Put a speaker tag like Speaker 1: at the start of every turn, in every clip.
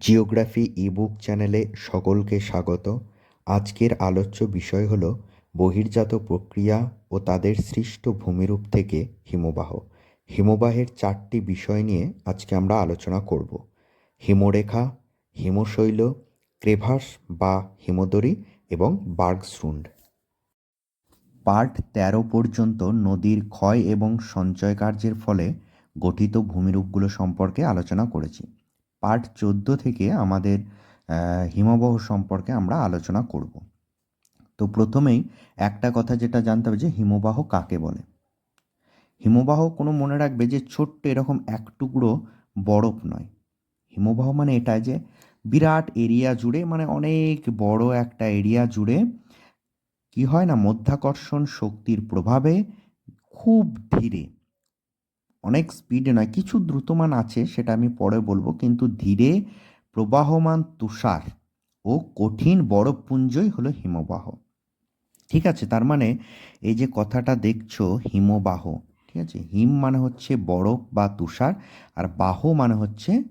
Speaker 1: Geography ebook চ্যানেলে সকলকে স্বাগত। আজকের আলোচ্য বিষয় হল বহির্জাত প্রক্রিয়া ও তাদের সৃষ্ট ভূমিরূপ থেকে হিমবাহ। হিমবাহের চারটি বিষয় নিয়ে আজকে আমরা আলোচনা করব। হিমরেখা, হিমশৈল, ক্রেভাস বা হিমদরি এবং বার্গস্রুন্ড। পার্ট তেরো পর্যন্ত নদীর ক্ষয় এবং সঞ্চয় কার্যের ফলে গঠিত ভূমিরূপগুলো সম্পর্কে আলোচনা করেছি। পার্ট চোদ্দ থেকে আমাদের হিমবাহ সম্পর্কে আমরা আলোচনা করব। তো প্রথমেই একটা কথা যেটা জানতে হবে যে হিমবাহ কাকে বলে? হিমবাহ কোনো মনে রাখবে যে ছোট্ট এরকম এক টুকরো বরফ নয়। হিমবাহ মানে এটা যে বিরাট এরিয়া জুড়ে মানে অনেক বড় একটা এরিয়া জুড়ে কি হয় না, মধ্যাকর্ষণ শক্তির প্রভাবে খুব ধীরে অনেক স্পিডে নয়, কিছু দ্রুতমান আছে, সেটা আমি পরে বলব। কিন্তু ধীরে প্রবাহমান তুষার ও কঠিন বরফপুঞ্জই হলো হিমবাহ। ঠিক আছে? তার মানে এই যে কথাটা দেখছ, হিমবাহ, ঠিক আছে? হিম মানে হচ্ছে বরফ বা তুষার, আর বাহ মানে হচ্ছে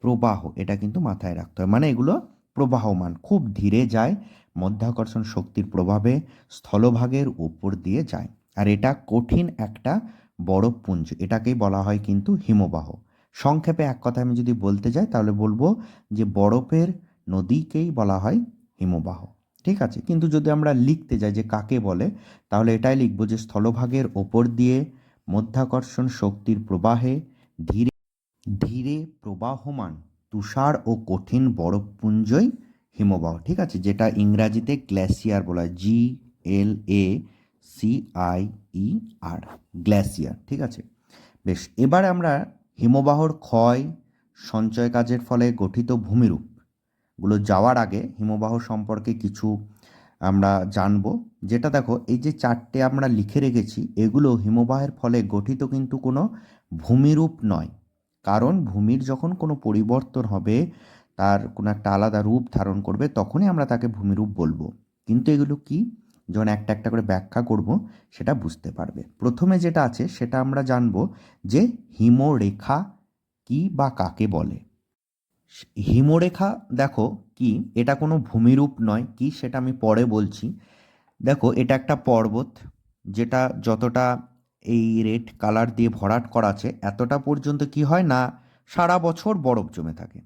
Speaker 1: প্রবাহ। এটা কিন্তু মাথায় রাখতে হয়। মানে এগুলো প্রবাহমান, খুব ধীরে যায়, মধ্যাকর্ষণ শক্তির প্রভাবে স্থলভাগের উপর দিয়ে যায়। আর এটা কঠিন একটা বরফপুঞ্জ এটাকেই বলা হয় কিন্তু হিমবাহ। সংক্ষেপে এক কথা আমি যদি বলতে যাই, তাহলে বলব যে বরফের নদীকেই বলা হয় হিমবাহ। ঠিক আছে? কিন্তু যদি আমরা লিখতে যাই যে কাকে বলে, তাহলে এটাই লিখব যে স্থলভাগের ওপর দিয়ে মধ্যাকর্ষণ শক্তির প্রবাহে ধীরে ধীরে প্রবাহমান, তুষার ও কঠিন বরফপুঞ্জই হিমবাহ। ঠিক আছে? যেটা ইংরাজিতে গ্ল্যাসিয়ার বলা জি এল এ সি আই গ্ল্যাসিয়ার ঠিক আছে? বেশ, এবার আমরা হিমবাহর ক্ষয়, সঞ্চয় কাজের ফলে গঠিত ভূমিরূপগুলো যাওয়ার আগে হিমবাহ সম্পর্কে কিছু আমরা জানব। যেটা দেখো, এই যে চারটে আমরা লিখে রেখেছি, এগুলো হিমবাহের ফলে গঠিত কিন্তু কোনো ভূমিরূপ নয়। কারণ ভূমির যখন কোনো পরিবর্তন হবে, তার কোনো একটা আলাদা রূপ ধারণ করবে, তখনই আমরা তাকে ভূমিরূপ বলব। কিন্তু এগুলো কি? যখন একটা একটা করে ব্যাখ্যা করব, সেটা বুঝতে পারবে। প্রথমে যেটা আছে, সেটা আমরা জানব যে হিমরেখা কি বা কাকে বলে। হিমরেখা, দেখো, কি? এটা কোনো ভূমিরূপ নয়। কি? সেটা আমি পরে বলছি। দেখো, এটা একটা পর্বত, যেটা যতটা এই রেড কালার দিয়ে ভরাট করা আছে, এতটা পর্যন্ত কি হয় না, সারা বছর বরফ জমে থাকে।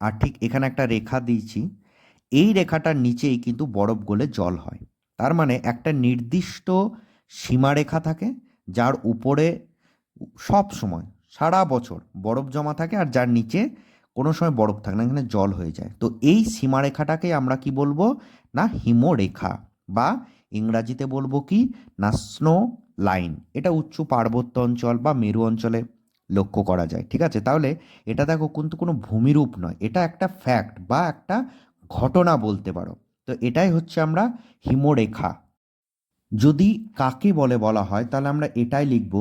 Speaker 1: আর ঠিক এখানে একটা রেখা দিয়েছি। এই রেখাটার নিচেই কিন্তু বরফ গলে জল হয়। তার মানে একটা নির্দিষ্ট সীমারেখা থাকে যার উপরে সব সময়, সারা বছর বরফ জমা থাকে আর যার নিচে কোনো সময় বরফ থাকে না, এখানে জল হয়ে যায়। তো এই সীমারেখাটাকে আমরা কি বলব? না হিমরেখা বা ইংরাজিতে বলব কি? না স্নো লাইন। এটা উচ্চ পার্বত্য অঞ্চল বা মেরু অঞ্চলে লক্ষ্য করা যায়, ঠিক আছে? তাহলে এটা দেখো কিন্তু কোনো ভূমিরূপ নয়, এটা একটা ফ্যাক্ট বা একটা ঘটনা বলতে পারো। তো এটাই হচ্ছে আমরা হিমরেখা। যদি কাকে বলে বলা হয়, তাহলে আমরা এটাই লিখব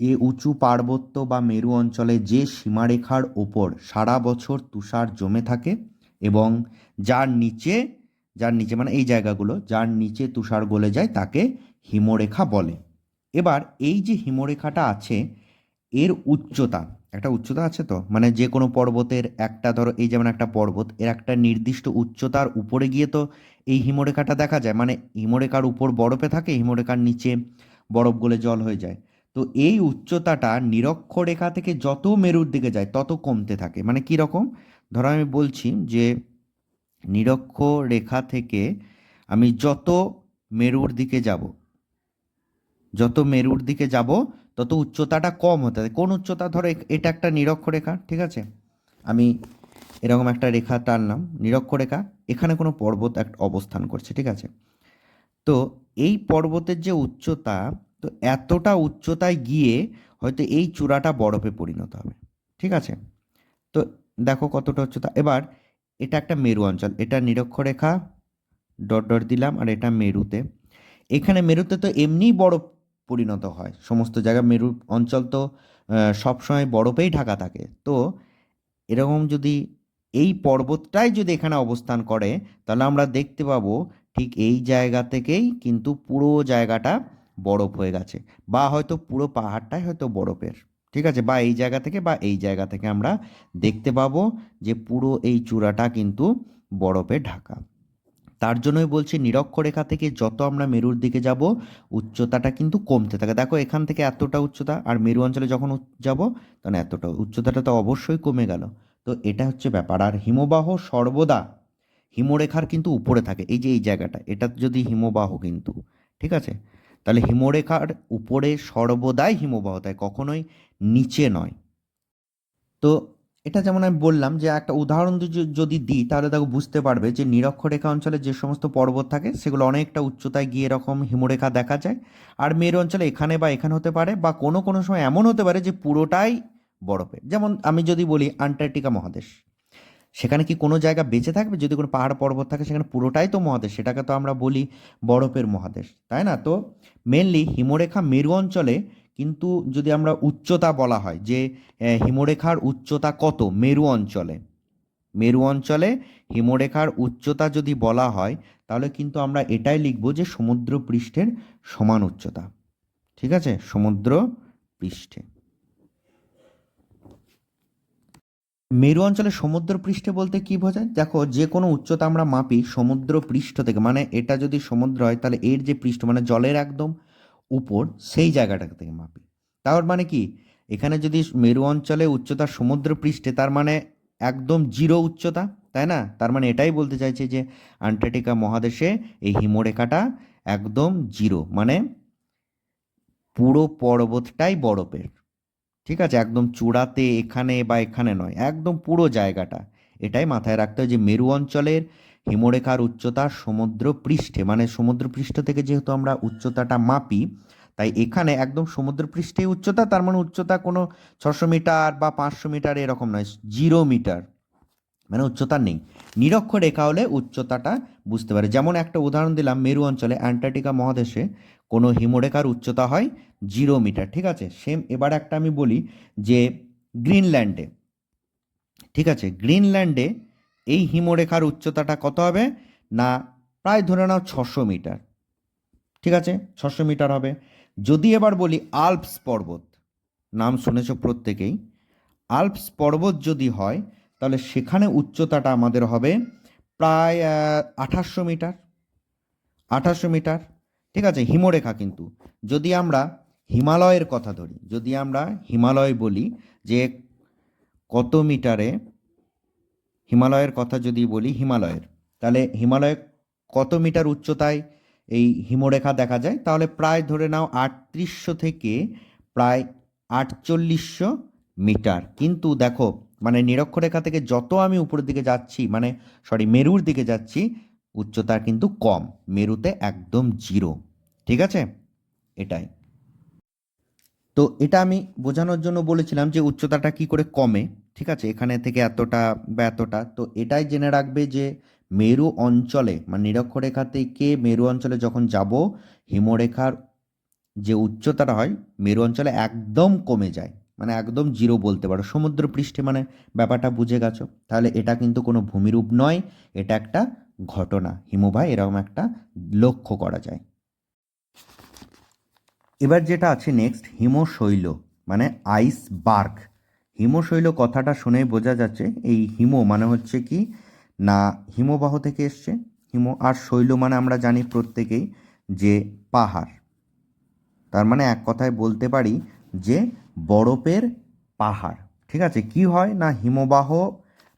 Speaker 1: যে উঁচু পার্বত্য বা মেরু অঞ্চলে যে সীমারেখার ওপর সারা বছর তুষার জমে থাকে এবং যার নিচে যার নিচে মানে এই জায়গাগুলো, যার নিচে তুষার গলে যায় তাকে হিমরেখা বলে। এবার এই যে হিমরেখাটা আছে, এর উচ্চতা একটা উচ্চতা আছে তো? মানে যে কোনো পর্বতের একটা ধরো, এই যেমন একটা পর্বত, এর একটা নির্দিষ্ট উচ্চতার উপরে গিয়ে তো এই হিমরেখাটা দেখা যায়। মানে হিমরেখার উপর বরফে থাকে, হিমরেখার নিচে বরফ গলে জল হয়ে যায়। তো এই উচ্চতাটা নিরক্ষরেখা থেকে যত মেরুর দিকে যায়, তত কমতে থাকে। মানে কি রকম? ধরো আমি বলছি যে নিরক্ষ রেখা থেকে আমি যত মেরুর দিকে যাব, যত মেরুর দিকে যাব তত উচ্চতাটা কম হতে থাকে। কোন উচ্চতা? ধরো এটা একটা নিরক্ষরেখা ঠিক আছে? আমি এরকম একটা রেখা টানলাম নিরক্ষরেখা এখানে কোনো পর্বত এক অবস্থান করছে, ঠিক আছে? তো এই পর্বতের যে উচ্চতা, তো এতটা উচ্চতায় গিয়ে হয়তো এই চূড়াটা বরফে পরিণত হবে, ঠিক আছে? তো দেখো কতটা উচ্চতা। এবার এটা একটা মেরু অঞ্চল। এটা নিরক্ষরেখা ডট ডট দিলাম, আর এটা মেরুতে। এখানে মেরুতে তো এমনিই বরফ পরিণত হয়। সমস্ত জায়গা মেরু অঞ্চল তো সবসময় বরফেই ঢাকা থাকে। তো এরকম যদি এই পর্বতটাই যদি এখানে অবস্থান করে, তাহলে আমরা দেখতে পাবো ঠিক এই জায়গা থেকেই কিন্তু পুরো জায়গাটা বরফ হয়ে গেছে। বা হয়তো পুরো পাহাড়টাই হয়তো বরফের, ঠিক আছে? বা এই জায়গা থেকে বা এই জায়গা থেকে আমরা দেখতে পাবো যে পুরো এই চূড়াটা কিন্তু বরফে ঢাকা। তার জন্যই বলছি নিরক্ষরেখা থেকে যত আমরা মেরুর দিকে যাব, উচ্চতাটা কিন্তু কমতে থাকে। দেখো, এখান থেকে এতটা উচ্চতা, আর মেরু অঞ্চলে যখন যাব, তখন এতটা উচ্চতাটা তো অবশ্যই কমে গেল। তো এটা হচ্ছে ব্যাপার। আর হিমবাহ সর্বদা হিমরেখার কিন্তু উপরে থাকে। এই যে এই জায়গাটা, এটা যদি হিমবাহ কিন্তু, ঠিক আছে? তাহলে হিমরেখার উপরে সর্বদাই হিমবাহ, তাই কখনোই নিচে নয়। তো এটা যেমন আমি বললাম যে একটা উদাহরণ যদি- দিই, তাহলে দেখো বুঝতে পারবে যে নিরক্ষরেখা অঞ্চলে যে সমস্ত পর্বত থাকে, সেগুলো অনেকটা উচ্চতায় গিয়ে এরকম হিমরেখা দেখা যায়। আর মেরু অঞ্চলে এখানে বা এখানে হতে পারে বা কোনো কোনো সময় এমন হতে পারে যে পুরোটাই বরফে। যেমন আমি যদি বলি আন্টার্কটিকা মহাদেশ, সেখানে কি কোনো জায়গা বেঁচে থাকবে? যদি কোনো পাহাড় পর্বত থাকে, সেখানে পুরোটাই তো মহাদেশ, সেটাকে তো আমরা বলি বরফের মহাদেশ, তাই না? তো মেনলি হিমরেখা মেরু অঞ্চলে কিন্তু যদি আমরা উচ্চতা বলা হয় যে হিমরেখার উচ্চতা কত মেরু অঞ্চলে? মেরু অঞ্চলে হিমরেখার উচ্চতা যদি বলা হয়, তাহলে কিন্তু আমরা এটাই লিখব যে সমুদ্র পৃষ্ঠের সমান উচ্চতা। ঠিক আছে? সমুদ্র পৃষ্ঠে। মেরু অঞ্চলে সমুদ্র পৃষ্ঠে বলতে কি বোঝায়? দেখো, যে কোনো উচ্চতা আমরা মাপি সমুদ্র পৃষ্ঠ থেকে মানে এটা যদি সমুদ্র হয়, তাহলে এর যে পৃষ্ঠ মানে জলের একদম উপর সেই জায়গাটা থেকে মাপি। তার মানে কি? এখানে যদি মেরু অঞ্চলে উচ্চতা সমুদ্র পৃষ্ঠে, তার মানে একদম জিরো উচ্চতা, তাই না? তার মানে এটাই বলতে চাইছে যে আন্টার্কটিকা মহাদেশে এই হিমরেখাটা একদম জিরো মানে পুরো পর্বতটাই বরফের। ঠিক আছে? একদম চূড়াতে এখানে বা এখানে নয়, একদম পুরো জায়গাটা। এটাই মাথায় রাখতে হয় যে মেরু অঞ্চলের হিমরেখার উচ্চতা সমুদ্র পৃষ্ঠে মানে সমুদ্র পৃষ্ঠ থেকে যেহেতু আমরা উচ্চতাটা মাপি, তাই এখানে একদম সমুদ্র পৃষ্ঠে উচ্চতা, তার মানে উচ্চতা কোনো ছশো মিটার বা পাঁচশো মিটার এরকম নয়, জিরো মিটার মানে উচ্চতা নেই। নিরক্ষরেখা হলে উচ্চতাটা বুঝতে পারে। যেমন একটা উদাহরণ দিলাম, মেরু অঞ্চলে অ্যান্টার্কটিকা মহাদেশে কোনো হিমরেখার উচ্চতা হয় জিরো মিটার, ঠিক আছে? সেম এবার একটা আমি বলি যে গ্রিনল্যান্ডে, ঠিক আছে? গ্রিনল্যান্ডে এই হিমরেখার উচ্চতাটা কত হবে? না, প্রায় ধরে নাও ছশো মিটার। ঠিক আছে? ছশো মিটার হবে। যদি এবার বলি আল্পস পর্বত, নাম শুনেছ প্রত্যেকেই, আল্পস পর্বত যদি হয়, তাহলে সেখানে উচ্চতাটা আমাদের হবে প্রায় আঠাশশো মিটার। আঠাশশো মিটার। ঠিক আছে? হিমরেখা কিন্তু। যদি আমরা হিমালয়ের কথা ধরি, যদি আমরা হিমালয় বলি যে কত মিটারে হিমালয়ের কথা যদি বলি, হিমালয়ের, তাহলে হিমালয়ে কত মিটার উচ্চতায় এই হিমরেখা দেখা যায়? তাহলে প্রায় ধরে নাও আটত্রিশশো থেকে প্রায় আটচল্লিশশো মিটার। কিন্তু দেখো মানে নিরক্ষরেখা থেকে যত আমি উপরের দিকে যাচ্ছি মানে সরি মেরুর দিকে যাচ্ছি, উচ্চতা কিন্তু কম, মেরুতে একদম জিরো। ঠিক আছে? এটাই। তো এটা আমি বোঝানোর জন্য বলেছিলাম যে উচ্চতাটা কি করে কমে ঠিক আছে? এখানে থেকে এতটা বা এতটা। তো এটাই জেনে রাখবে যে মেরু অঞ্চলে মানে নিরক্ষরেখা থেকে মেরু অঞ্চলে যখন যাব, হিমরেখার যে উচ্চতাটা হয়, মেরু অঞ্চলে একদম কমে যায়। মানে একদম জিরো বলতে পারো। সমুদ্র পৃষ্ঠে মানে ব্যাপারটা বুঝে গেছো? তাহলে এটা কিন্তু কোনো ভূমিরূপ নয়। এটা একটা ঘটনা। হিমবাহ এরকম একটা লক্ষ্য করা যায়। এবার যেটা আছে নেক্সট হিমশৈল মানে আইস বার্গ হিমশৈল কথাটা শুনেই বোঝা যাচ্ছে, এই হিম মানে হচ্ছে কি? না, হিমবাহ থেকে এসছে। হিম আর শৈল মানে আমরা জানি প্রত্যেকেই যে পাহাড়। তার মানে এক কথায় বলতে পারি যে বরফের পাহাড়। ঠিক আছে, কি হয় না হিমবাহ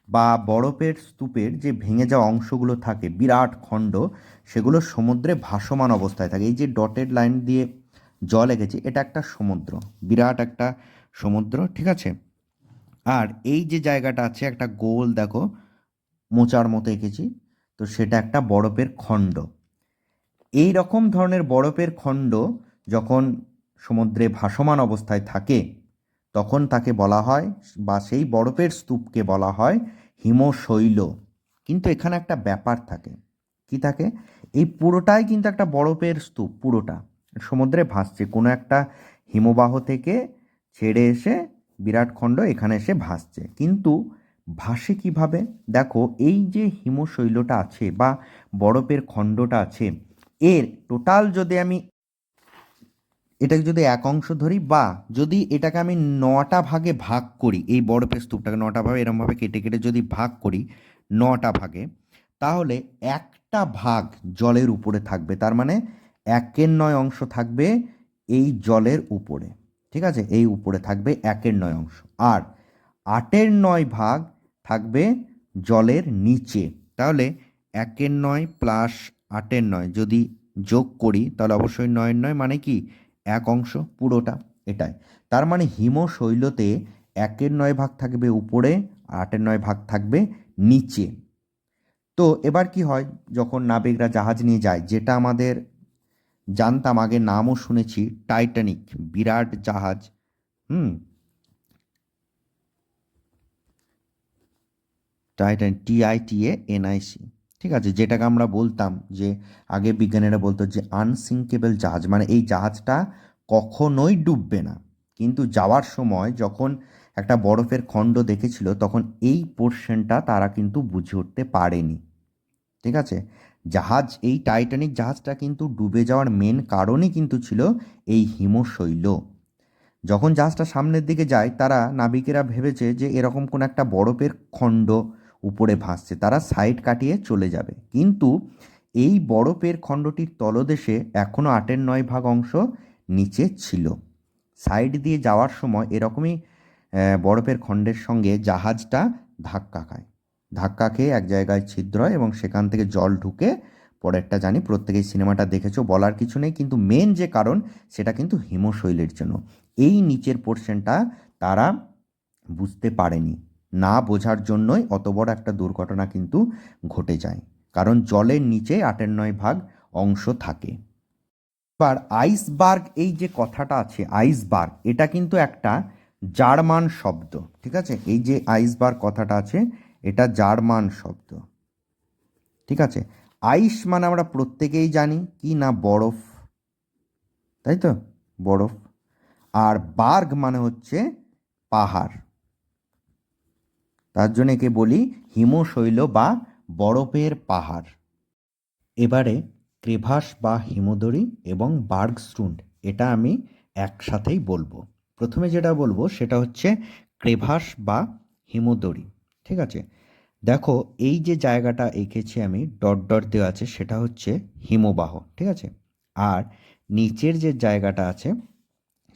Speaker 1: বা বরফের স্তূপের যে ভেঙে যাওয়া অংশগুলো থাকে, বিরাট খণ্ড, সেগুলো সমুদ্রে ভাসমান অবস্থায় থাকে। এই যে ডটেড লাইন দিয়ে জল এঁকেছি, এটা একটা সমুদ্র, বিরাট একটা সমুদ্র, ঠিক আছে? আর এই যে জায়গাটা আছে, একটা গোল দেখো, মোচার মতো এঁকেছি, তো সেটা একটা বরফের খণ্ড। এই রকম ধরনের বরফের খণ্ড যখন সমুদ্রে ভাসমান অবস্থায় থাকে, তখন তাকে বলা হয়, বা সেই বরফের স্তূপকে বলা হয় হিমশৈল। কিন্তু এখানে একটা ব্যাপার থাকে। কি থাকে? এই পুরোটাই কিন্তু একটা বরফের স্তূপ, পুরোটা। সমুদ্রে ভাসছে, কোনো একটা হিমবাহ থেকে ছেড়ে এসে বিরাট খণ্ড এখানে এসে ভাসছে। কিন্তু ভাসে কীভাবে? দেখো, এই যে হিমশৈলটা আছে বা বরফের খণ্ডটা আছে, এর টোটাল যদি আমি এটাকে যদি এক অংশ ধরি বা যদি এটাকে আমি নটা ভাগে ভাগ করি, এই বরফের স্তূপটাকে নটা ভাগে, এরমভাবে কেটে কেটে যদি ভাগ করি নটা ভাগে, তাহলে একটা ভাগ জলের উপরে থাকবে। তার মানে একের নয় অংশ থাকবে এই জলের উপরে। ঠিক আছে? এই উপরে থাকবে একের নয় অংশ। আর আটের নয় ভাগ থাকবে জলের নিচে। তাহলে একের নয় প্লাস আটের নয় যদি যোগ করি, তাহলে অবশ্যই নয়ের নয় মানে কি? এক অংশ, পুরোটা, এটাই। তার মানে হিমশৈলতে একের নয় ভাগ থাকবে উপরে, আটের নয় ভাগ থাকবে নিচে। তো এবার কি হয়? যখন নাবিকরা জাহাজ নিয়ে যায়, যেটা আমাদের জানতাম আগে নামও শুনেছি টাইটানিক বিরাট জাহাজ, হুম? টাইটানিক টিআইটিএ এনআইসি ঠিক আছে? যেটাকে আমরা বলতাম যে, আগে বিজ্ঞানীরা বলতো যে আনসিঙ্কেবল জাহাজ মানে এই জাহাজটা কখনোই ডুববে না। কিন্তু যাওয়ার সময় যখন একটা বরফের খণ্ড দেখেছিল, তখন এই পোর্শনটা তারা কিন্তু বুঝে উঠতে পারেনি। ঠিক আছে? জাহাজ, এই টাইটানিক জাহাজটা কিন্তু ডুবে যাওয়ার মেন কারণই কিন্তু ছিল এই হিমশৈল। যখন জাহাজটা সামনের দিকে যায়, তারা নাবিকেরা ভেবেছে যে এরকম কোনো একটা বরফের খণ্ড উপরে ভাসছে, তারা সাইড কাটিয়ে চলে যাবে। কিন্তু এই বরফের খণ্ডটির তলদেশে এখনও আটের নয় ভাগ অংশ নিচে ছিল। সাইড দিয়ে যাওয়ার সময় এরকমই বরফের খণ্ডের সঙ্গে জাহাজটা ধাক্কা খায়। ধাক্কা খেয়ে এক জায়গায় ছিদ্র হয় এবং সেখান থেকে জল ঢুকে পরেরটা জানি প্রত্যেকেই সিনেমাটা দেখেছ, বলার কিছু নেই। কিন্তু মেন যে কারণ, সেটা কিন্তু হিমশৈলের জন্য। এই নিচের পোর্শনটা তারা বুঝতে পারেনি। না বোঝার জন্যই অত বড় একটা দুর্ঘটনা কিন্তু ঘটে যায়। কারণ জলের নিচে আটের নয় ভাগ অংশ থাকে। এবার আইসবার্গ এই যে কথাটা আছে আইসবার্গ এটা কিন্তু একটা জার্মান শব্দ, ঠিক আছে? এই যে আইসবার্গ কথাটা আছে এটা জার্মান শব্দ। ঠিক আছে? আইস মানে আমরা প্রত্যেকেই জানি, কি না বরফ? তাই তো? বরফ। আর বার্গ মানে হচ্ছে পাহাড়। তার জন্য একে বলি হিমশৈল বা বরফের পাহাড়। এবারে ক্রেভাস বা হিমদড়ি এবং বার্গ বার্গস্টুন্ড, এটা আমি একসাথেই বলব। প্রথমে যেটা বলব সেটা হচ্ছে ক্রেভাস বা হিমদড়ি ঠিক আছে? দেখো, এই যে জায়গাটা এঁকেছি আমি, ডট ডট দেওয়া আছে, সেটা হচ্ছে হিমবাহ, ঠিক আছে? আর নিচের যে জায়গাটা আছে,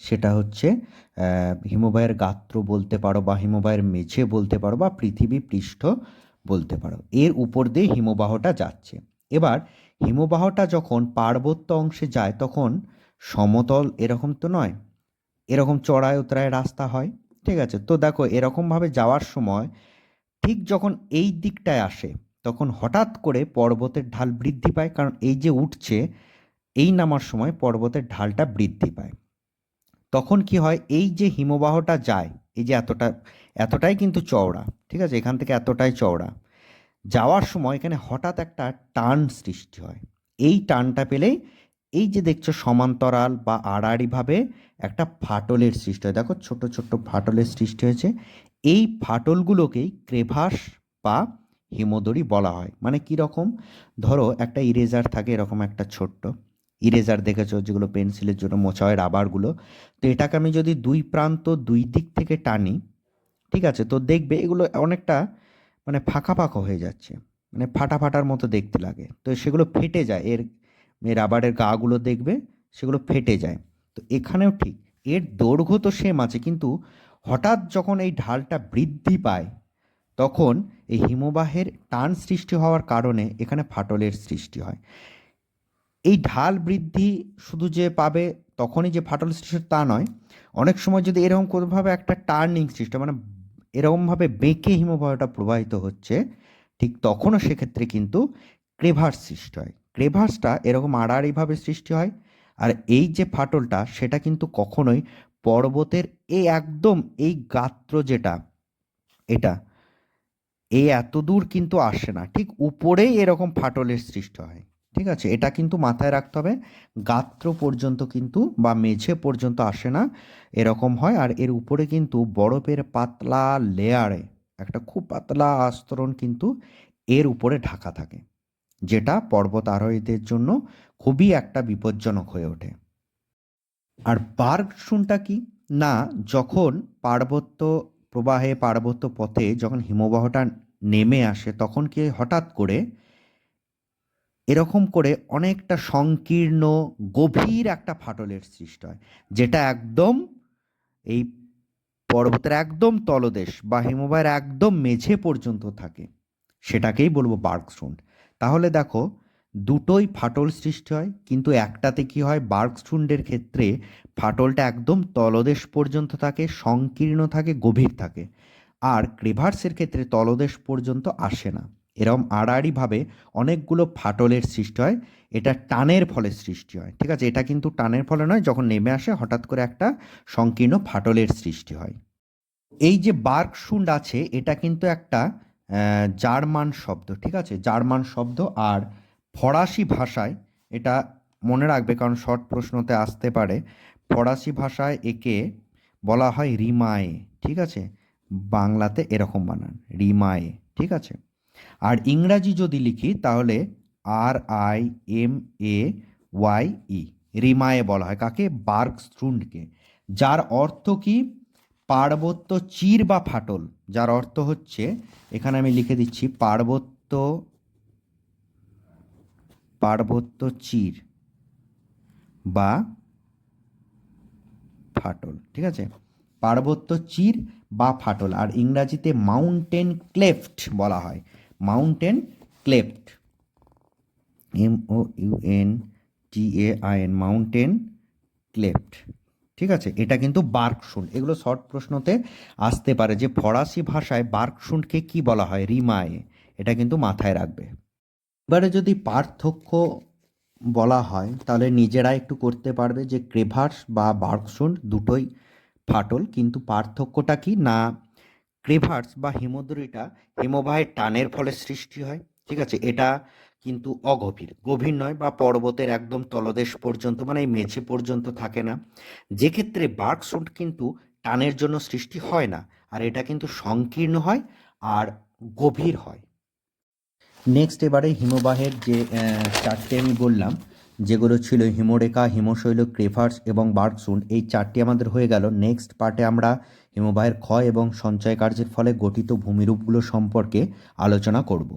Speaker 1: সেটা হচ্ছে হিমবাহের গাত্র বলতে পারো বা হিমবাহের মেঝে বলতে পারো বা পৃথিবী পৃষ্ঠ বলতে পারো। এর উপর দিয়ে হিমবাহটা যাচ্ছে। এবার, হিমবাহটা যখন পার্বত্য অংশে যায়, তখন সমতল এরকম তো নয়। এরকম চড়ায় উতরায় রাস্তা হয়, ঠিক আছে? তো দেখো, এরকমভাবে যাওয়ার সময় ঠিক যখন এই দিকটায় আসে, তখন হঠাৎ করে পর্বতের ঢাল বৃদ্ধি পায়, কারণ এই যে উঠছে, এই নামার সময় পর্বতের ঢালটা বৃদ্ধি পায়। তখন কি হয়, এই যে হিমবাহটা যায়, এই যে এতটা, এতটাই কিন্তু চওড়া, ঠিক আছে? এখান থেকে এতটাই চওড়া। যাওয়ার সময় এখানে হঠাৎ একটা টান সৃষ্টি হয়। এই টানটা পেলেই এই যে দেখছ সমান্তরাল বা আড়াআড়িভাবে একটা ফাটলের সৃষ্টি হয়। দেখো ছোট ছোট ফাটলের সৃষ্টি হয়েছে। এই ফাটলগুলোকেই ক্রেভাস বা হিমোদরি বলা হয়। মানে কি রকম? ধরো একটা ইরেজার থাকে এরকম একটা ছোট্ট। ইরেজার দেখেছ? যেগুলো পেন্সিলের জন্য মোছা হয় রাবারগুলো। তো এটাকে আমি যদি দুই প্রান্ত দুই দিক থেকে টানি, ঠিক আছে? তো দেখবে এগুলো অনেকটা মানে ফাঁকা ফাঁকা হয়ে যাচ্ছে। মানে ফাটা ফাটার মতো দেখতে লাগে। তো সেগুলো ফেটে যায়। এর এই রাবারের গাগুলো দেখবে, সেগুলো ফেটে যায়। তো এখানেও ঠিক। এর দৈর্ঘ্য তো সেম আছে, কিন্তু হঠাৎ যখন এই ঢালটা বৃদ্ধি পায়, তখন এই হিমবাহের টান সৃষ্টি হওয়ার কারণে এখানে ফাটলের সৃষ্টি হয়। এই ঢাল বৃদ্ধি শুধু যে পাবে তখনই যে ফাটল সৃষ্টি তা নয়, অনেক সময় যদি এরকম কোনোভাবে একটা টার্নিং সৃষ্টি মানে এরকমভাবে বেঁকে হিমবাহটা প্রবাহিত হচ্ছে, ঠিক তখনও সেক্ষেত্রে কিন্তু ক্রেভাস সৃষ্টি হয়। ক্রেভার্সটা এরকম আড়াআড়িভাবে সৃষ্টি হয়, আর এই যে ফাটলটা সেটা কিন্তু কখনোই পর্বতের এই একদম এই গাত্র যেটা, এটা এই এত দূর কিন্তু আসে না। ঠিক উপরেই এরকম ফাটলের সৃষ্টি হয়। ঠিক আছে? এটা কিন্তু মাথায় রাখতে হবে। গাত্র পর্যন্ত কিন্তু বা মেঝে পর্যন্ত আসে না, এরকম হয়। আর এর উপরে কিন্তু বরফের পাতলা লেয়ারে একটা খুব পাতলা আস্তরণ কিন্তু এর উপরে ঢাকা থাকে, যেটা পর্বত আরোহীদের জন্য খুবই একটা বিপজ্জনক হয়ে ওঠে। আর বার্গশুনটা কি? না, যখন পার্বত্য প্রবাহে, পার্বত্য পথে যখন হিমবাহটা নেমে আসে, তখন কি হঠাৎ করে এরকম করে অনেকটা সংকীর্ণ, গভীর একটা ফাটলের সৃষ্টি হয়, যেটা একদম এই পর্বতের একদম তলদেশ বা হিমবাহের একদম মেঝে পর্যন্ত থাকে? সেটাকেই বলব বার্গস্টুন্ড তাহলে দেখো দুটোই ফাটল সৃষ্টি হয়, কিন্তু একটাতে কি হয়? বার্গস্টুন্ডের ক্ষেত্রে ফাটলটা একদম তলদেশ পর্যন্ত থাকে, সংকীর্ণ থাকে, গভীর থাকে। আর ক্রেভার্সের ক্ষেত্রে তলদেশ পর্যন্ত আসে না। এরকম আড়াআড়িভাবে অনেকগুলো ফাটলের সৃষ্টি হয়, এটা টানের ফলে সৃষ্টি হয়, ঠিক আছে? এটা কিন্তু টানের ফলে নয়, যখন নেমে আসে, হঠাৎ করে একটা সংকীর্ণ ফাটলের সৃষ্টি হয়। এই যে বার্গশুন্ড আছে, এটা কিন্তু একটা জার্মান শব্দ, ঠিক আছে? জার্মান শব্দ আর ফরাসি ভাষায় এটা মনে রাখবে, কারণ শর্ট প্রশ্নতে আসতে পারে, ফরাসি ভাষায় একে বলা হয় রিমায়ে, ঠিক আছে? বাংলাতে এরকম বানান, রিমায়ে, ঠিক আছে? আর ইংরাজি যদি লিখি, তাহলে R I M A Y E, রিমায়ে বলা হয়, কাকে? বার্গস্ট্রুন্ডকে, যার অর্থ কি? পার্বত্য চির বা ফাটল, যার অর্থ হচ্ছে, এখানে আমি লিখে দিচ্ছি, পার্বত্য পার্বত্য চির বা ফাটল, ঠিক আছে? পার্বত্য চির বা ফাটল, আর ইংরাজিতে মাউন্টেন ক্লেফট বলা হয়। Mountain cleft M O U N T A I N mountain cleft ঠিক আছে? এটা কিন্তু বার্কশুন্ড। এগুলো শর্ট প্রশ্নতে আসতে পারে যে ফরাসি ভাষায় বার্কশুন্ডকে কি বলা হয়? রিমায়ে। এটা কিন্তু মাথায় রাখবে। এবারে যদি পার্থক্য বলা হয়, তাহলে নিজেরা একটু করতে পারবে যে ক্রেভার্স বা বার্কশুন্ড দুটোই ফাটল, কিন্তু পার্থক্যটা কি? না, ক্রেভার্স বা হিমদ্রীটা হিমবাহের টানের ফলে সৃষ্টি হয়, ঠিক আছে? এটা কিন্তু অগভীর, গভীর নয় বা পর্বতের একদম তলদেশ পর্যন্ত মানে এই মেঝে পর্যন্ত থাকে না। যে ক্ষেত্রে বার্কশুন্ড কিন্তু টানের জন্য সৃষ্টি হয় না, আর এটা কিন্তু সংকীর্ণ হয় আর গভীর হয়। নেক্সট এবারে হিমবাহের যে চারটি আমি বললাম, যেগুলো ছিল হিমরেখা, হিমশৈল, ক্রেফার্স এবং বার্কসুন্ড এই চারটি আমাদের হয়ে গেল। নেক্সট পার্টে আমরা হিমবাহের ক্ষয় এবং সঞ্চয় কার্যের ফলে গঠিত ভূমিরূপগুলো সম্পর্কে আলোচনা করব।